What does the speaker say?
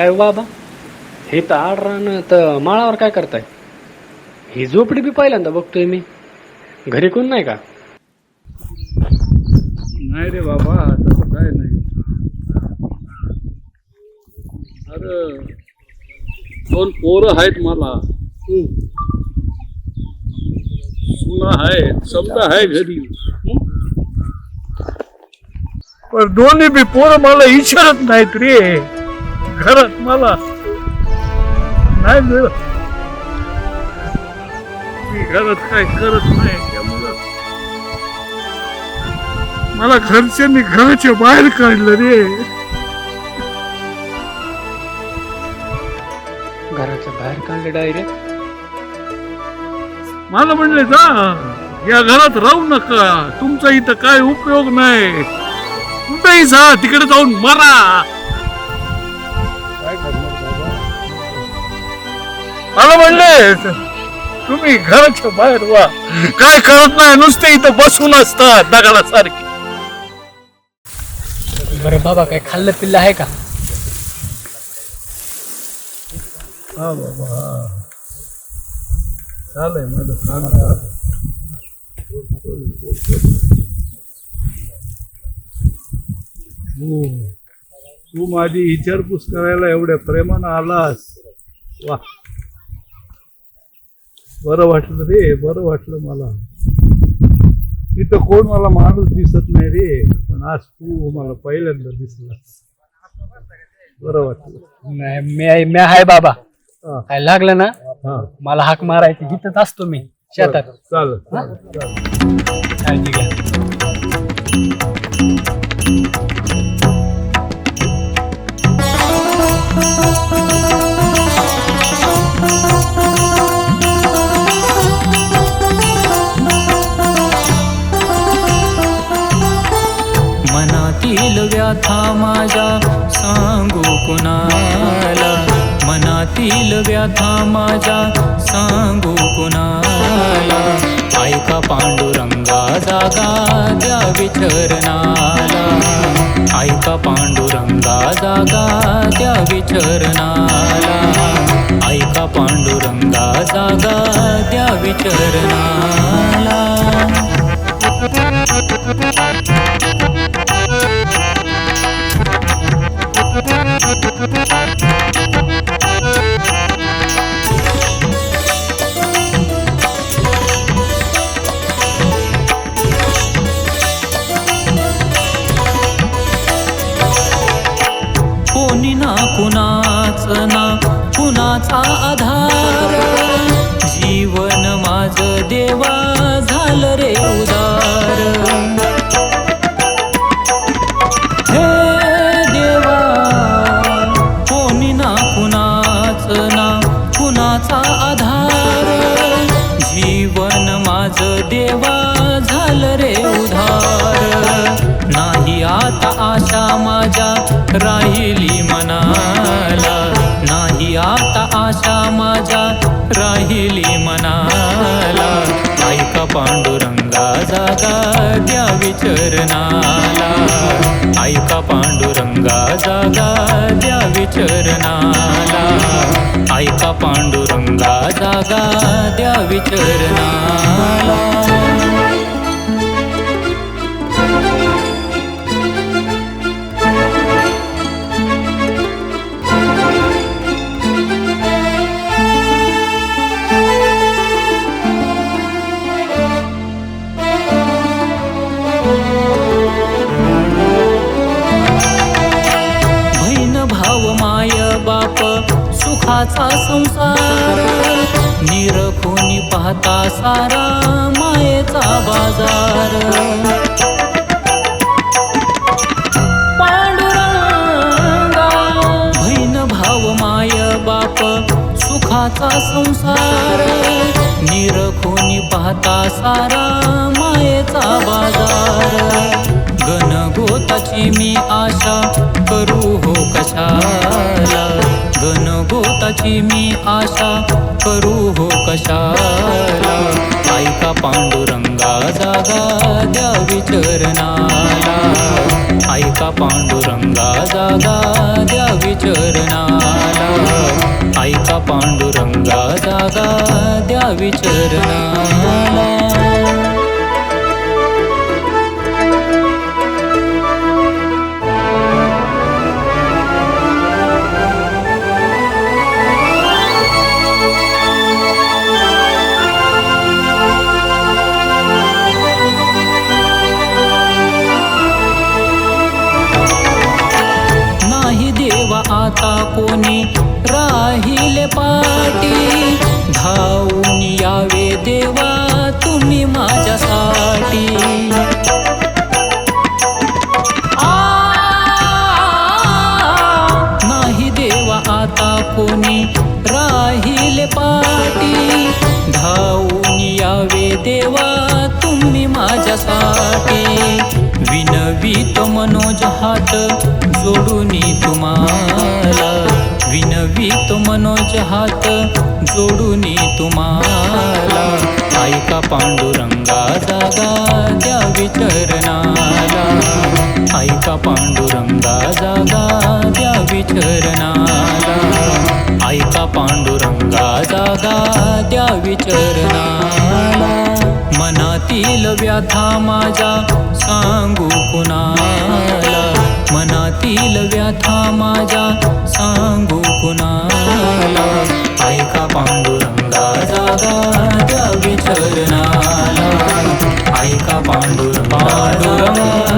काय हो बाबा? हे तर आड राहणं तर माळावर काय करताय? ही झोपडी बी पहिल्यांदा बघतोय मी. घरी कोण नाही का? नाही रे बाबा तसं काय नाही. अरे दोन पोरं आहेत मला. सुना आहेत समजा आहे घरी. पण दोन्ही बी पोरं मला विचारत नाहीत रे. घरात मला नाही मिळत. मी घरात काय करत नाही त्यामुळं. मला घरच्यांनी घराच्या बाहेर काढलं रे. घराच्या बाहेर काढले डायरेक्ट? मला म्हणले जा या घरात राहू नका. तुमचा इथं काय उपयोग नाही. कुठेही जा तिकडे जाऊन मरा. मला म्हणले तुम्ही घराच्या बाहेर वा. काय करत नाही नुसते इथं बसून असतात दगडासारखी. बरं बाबा काय खाल्लं पिल्लं आहे का? हा बाबा हा. चालय माझं. हो. तू माझी विचारपूस करायला एवढ्या प्रेमानं आलास. वा. बरं वाटलं रे बरं वाटलं मला. इथं कोण मला माणूस दिसत नाही रे पण आज तू मला पहिल्यांदा दिसलास बरं वाटलं. नाही मी आहे मी आहे बाबा. हा. काय लागलं ना? हा. मला हाक मारायची तिथंच असतो मी शेतात. चालेल चालेल. काळजी घ्या. माझा सांगू कुणाला? मनातील व्यथा माझा सांगू कुणाला? ऐका पांडुरंगा जागा द्या विचरणाला ऐका पांडुरंगा जागा द्या विचरणाला ऐका पांडुरंगा जागा द्या विचरणाला कोणी ना कुणाच ना कुणाचा आधार. जीवन माझ देवा. माझ देवा झालं रे उधार. नाही आता आशा माझ्या राहिली मनाला. नाही आता आशा माझ्या राहिली मनाला. ऐका पांडुरंगा जागा द्या विचरणाला. ऐका पांडुरंगा जागा द्या विचरणाला. ऐका पांडुरंगा जागा द्या विचरणाला संसार. निरखोनी पाहता सारा मायेचा बाजार. पांडुरंगा बहीण भाव माय बाप सुखाचा संसार. निरखोनी पाहता सारा मायेचा बाजार. गणगोताची मी आशा करू हो कशाला? गणगोताची मी करू हो कशाला? ऐका पांडुरंगा जागा द्या विचरणाला. ऐका पांडुरंगा जागा द्या विचरणाला. ऐका पांडुरंगा जागा द्या विचरणाला. कोणी राहिले पाटी. धावून यावे देवा तुम्ही माझ्यासाठी. नाही देवा आता कोणी राहिले पाटी. धावून यावे देवा तुम्ही माझ्यासाठी. विनवीत मनोज हात जोडू मनोज हात जोडूनी तुम्हाला. ऐका पांडुरंगा जागा द्या विचरणाला ऐका पांडुरंगा जागा द्या विचरणाला ऐका पांडुरंगा जागा द्या विचरणाला मनातील व्यथा माझा सांगू कुणाला? मनातील व्यथा माझ्या सांगू कुणाला? ऐका पांडुरंगा जागा विचरणाला ऐका पांडुर पांडुरंगा